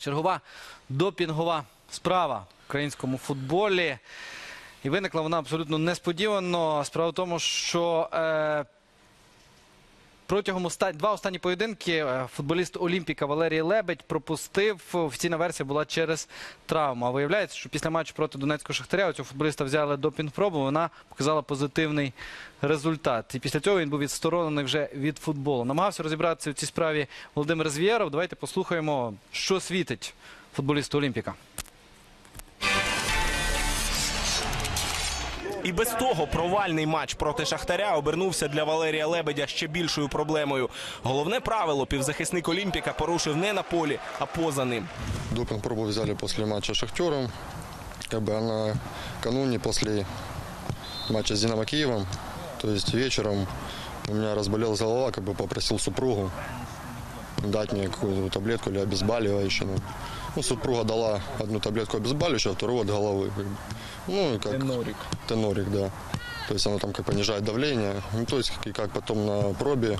Чергова допінгова справа в українському футболі. І виникла вона абсолютно несподівано. Справа в тому, що е, протягом два останні поєдинки е, футболіст Олімпіка Валерій Лебедь пропустив. Офіційна версія була через травму. А виявляється, що після матчу проти Донецького Шахтаря у цього футболіста взяли допінг-пробу. Вона показала позитивний результат. І після цього він був відсторонений вже від футболу. Намагався розібратися в цій справі Володимир Звєров. Давайте послухаємо, що світить футболісту Олімпіка. І без того провальний матч проти Шахтаря обернувся для Валерія Лебедя ще більшою проблемою. Головне правило півзахисник Олімпіка порушив не на полі, а поза ним. Допинг пробу взяли после матча с Шахтером. Она накануне после матча с Динамо Киевом. То есть вечером у меня разболелась голова, как бы попросил супругу дать мне какую-то таблетку или обезболивающую. Ну, супруга дала одну таблетку обезболивающего, вторую от головы. как бы. Ну, и как... Тенорик. Тенорик, да. То есть оно там как понижает давление. Ну, то есть и как потом на пробе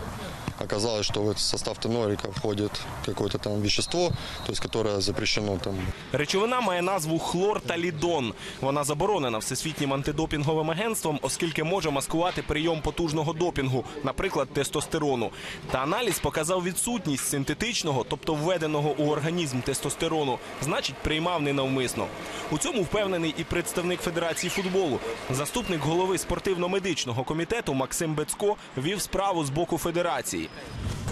оказалось, что в состав тенорика входит какое-то там вещество, то есть которое запрещено там Речовина має назву хлорталідон. Вона заборонена всесвітнім антидопінговим агентством, оскільки може маскувати прийом потужного допінгу, наприклад, тестостерону. Та аналіз показав відсутність синтетичного, тобто введеного у організм тестостерону. Значить, приймав ненавмисно. У цьому впевнений і представник Федерації футболу. Заступник голови спортивно-медичного комітету Максим Бецько вів справу з боку федерації.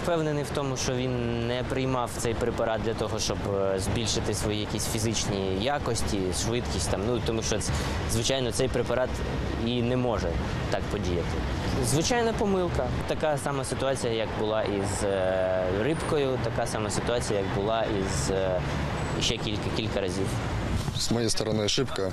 Впевнений в тому, що він не приймав цей препарат для того, щоб е, збільшити свої якісь фізичні якості, швидкість там. Ну тому що звичайно цей препарат і не може так подіяти. Звичайна помилка. Така сама ситуація, як була із е, рибкою, така сама ситуація, як була із е, ще кілька кілька разів. с моей стороны ошибка.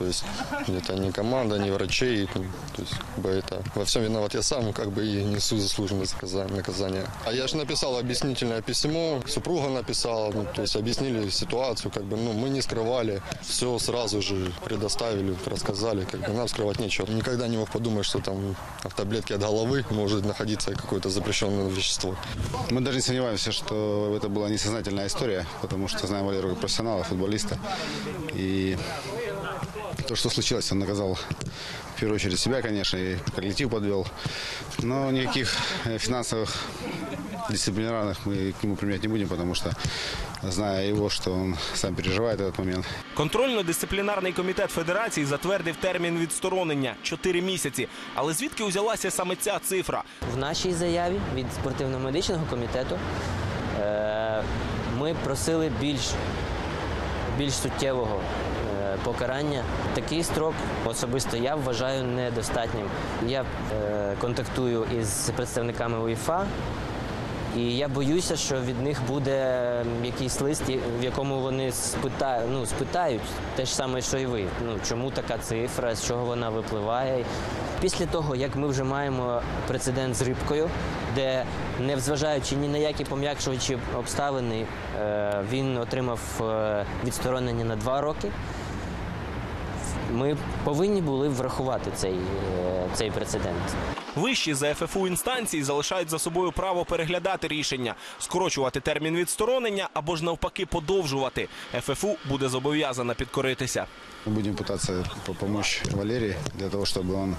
То есть это не команда, не врачей. ну, То есть как бы это во всем виноват я сам, как бы и несу заслуженное наказание. А я же написал объяснительное письмо, супруга написала, ну, то есть объяснили ситуацию, как бы, ну, мы не скрывали, все сразу же предоставили, рассказали, как бы нам скрывать нечего. Никогда не мог подумать, что там в таблетке от головы может находиться какое-то запрещенное вещество. Мы даже не сомневаемся, что это была несознательная история, потому что знаем Валеру профессионала, футболиста. И то, что случилось, он наказал в первую очередь себя, конечно, и коллектив подвел. Но никаких э, финансовых дисциплинарных мы к нему применять не будем, потому что, зная его, что он сам переживает этот момент, Контрольно-дисциплінарний комітет федерації затвердив термін відсторонення 4 місяці. Але звідки узялася саме ця цифра? В нашій заяві від спортивно-медичного комітету е, ми просили більш, більш суттєвого е, покарання. Такий строк особисто я вважаю недостатнім. Я е, контактую із представниками УЄФА. І я боюся, що від них буде якийсь лист, в якому вони спитають, ну, спитають те ж саме, що і ви. Ну, чому така цифра, з чого вона випливає. Після того, як ми вже маємо прецедент з рибкою, де, незважаючи ні на які пом'якшувачі обставини, е, він отримав е, відсторонення на два роки. Ми повинні були врахувати цей, е, цей прецедент. Вищі за ФФУ інстанції залишають за собою право переглядати рішення, скорочувати термін відсторонення або ж навпаки подовжувати. ФФУ буде зобов'язана підкоритися. мы будем пытаться по- помочь Валерии для того, чтобы он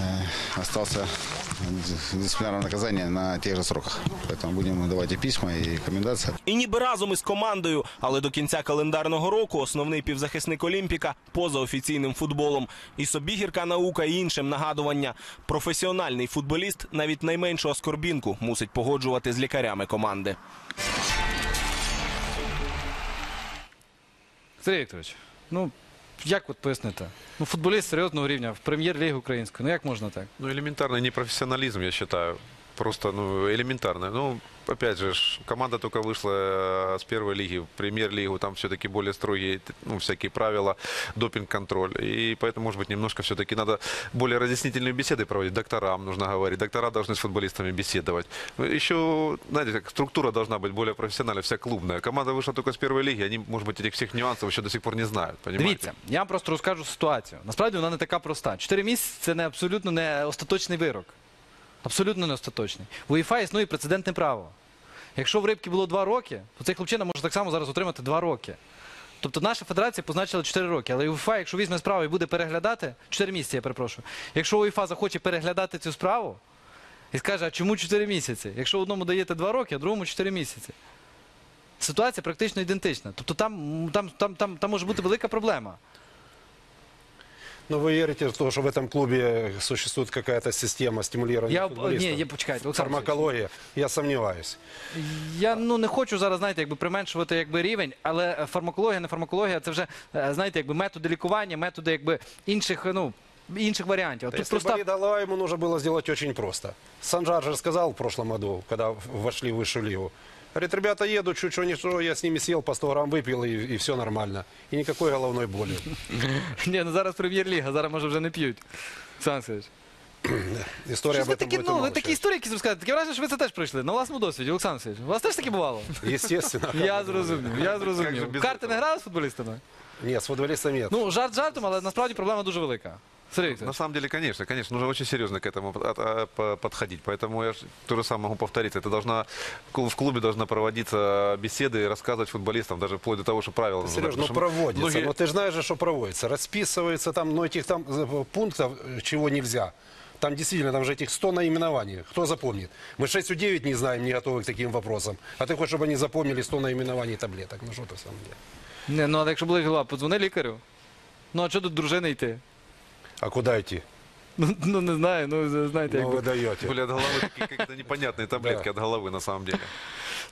э, остался в на тех же сроках. Поэтому будем ему давать и письма, и рекомендации. І ніби разом із командою, але до кінця календарного року основний півзахисник Олімпіка поза офіційним футболом. І собі гірка наука і іншим нагадування. Професіональний футболіст навіть найменшу оскорбінку мусить погоджувати з лікарями команди. Сергій Вікторович, ну як от пояснити? Ну, футболіст серйозного рівня в прем'єр-лігі української. Ну як можна так? Ну, элементарный непрофессионализм, я считаю. Просто, ну, элементарно. Ну, опять же, ж, команда только вышла э, с первой лиги в премьер-лигу, там все-таки более строгие, т- ну, всякие правила, допинг-контроль. И поэтому, может быть, немножко все-таки надо более разъяснительные беседы проводить. Докторам нужно говорить. Доктора должны с футболистами беседовать. Ну, Еще, знаете, как структура должна быть более профессиональная, вся клубная. Команда вышла только с первой лиги, они, может быть, этих всех нюансов еще до сих пор не знают. Понимаете? Дивіться, я вам просто розкажу ситуацію. Насправді вона не така проста. Чотири місяці це не абсолютно не остаточний вирок. Абсолютно не остаточний. В УЄФА існує прецедентне право. Якщо в рибки було 2 роки, то цей хлопчина може так само зараз отримати 2 роки. Тобто наша федерація позначила 4 роки, але УЄФА, якщо візьме справу і буде переглядати, 4 місяці, я перепрошую. Якщо УЄФА захоче переглядати цю справу і скаже, а чому 4 місяці? Якщо одному даєте 2 роки, а другому 4 місяці. Ситуація практично ідентична. Тобто там, там, там, там, там може бути велика проблема. Но вы верите в то, что в этом клубе существует какая-то система стимулирования Я, футболистов? ні, я почекайте, Олександр Олексійович. Фармакология? Я сомневаюсь. Я ну не хочу зараз, знаєте, якби применшувати якби рівень, але е, фармакологія, не фармакологія, це вже е, знаєте, якби методи лікування, методи якби інших, ну інших варіантів. Да Тут Если просто болит голова, ему нужно было сделать очень просто. Санжар же сказал в прошлом году, когда в- вошли в высшую лигу. Говорит, ребята едут, чуть что ничего, я с ними съел, по 100 грамм выпил, и, и все нормально. И никакой головной боли. ні, ну зараз прем'єр-ліга, зараз може вже не п'ють. Олександр Олексійович. История Щось об ви этом такі, будет ну, ви умалчивать. такі історії якісь розказуєте. Таке враження, що ви це теж пройшли на власному досвіді, Олександр Олексійович. У вас теж таке бувало? Естественно. Я зрозумів, я Як же зрозумів. без Карти не этого? грали з футболістами? Нет, с футболистом нет. Ну, жарт жартом, але насправді проблема дуже велика. Сергій На Вікторович. самом деле, конечно, конечно, нужно очень серьезно к этому под- а, по- подходить. Поэтому я ж то же самое могу повторить. Это должна, клуб- в клубе должна проводиться беседы и рассказывать футболистам, даже вплоть до того, что правила. нужно Сереж, знать. ну Потому что проводится. многие- Но ты же знаешь, же, что проводится. Расписывается там, ну этих там э, пунктов, э, чего нельзя. Там действительно, там же этих 100 наименований. Кто запомнит? Мы 6 не знаем, не готовы к таким вопросам. А ты хочешь, чтобы они запомнили 100 наименований таблеток? Ну что ты в самом деле? Не, ну але якщо були голова, подзвони лікарю. Ну а що тут дружини йти? А куда идти? Ну, ну не знаю, ну знаєте, Ну якби. вы даете. Тем более от головы такие какие-то непонятные таблетки Да. от головы на самом деле.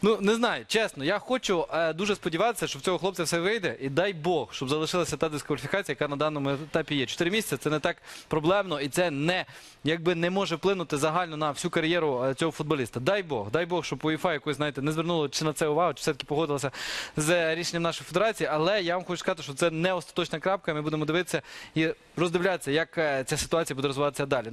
Ну не знаю, чесно. Я хочу е, дуже сподіватися, що в цього хлопця все вийде, і дай Бог, щоб залишилася та дискваліфікація, яка на даному етапі є. Чотири місяці це не так проблемно, і це не якби не може вплинути загально на всю кар'єру е, цього футболіста. Дай Бог, дай Бог, щоб УЄФА якось знаєте не звернуло чи на це увагу, чи все-таки погодилася з рішенням нашої федерації. Але я вам хочу сказати, що це не остаточна крапка. Ми будемо дивитися і роздивлятися, як е, ця ситуація буде розвиватися далі.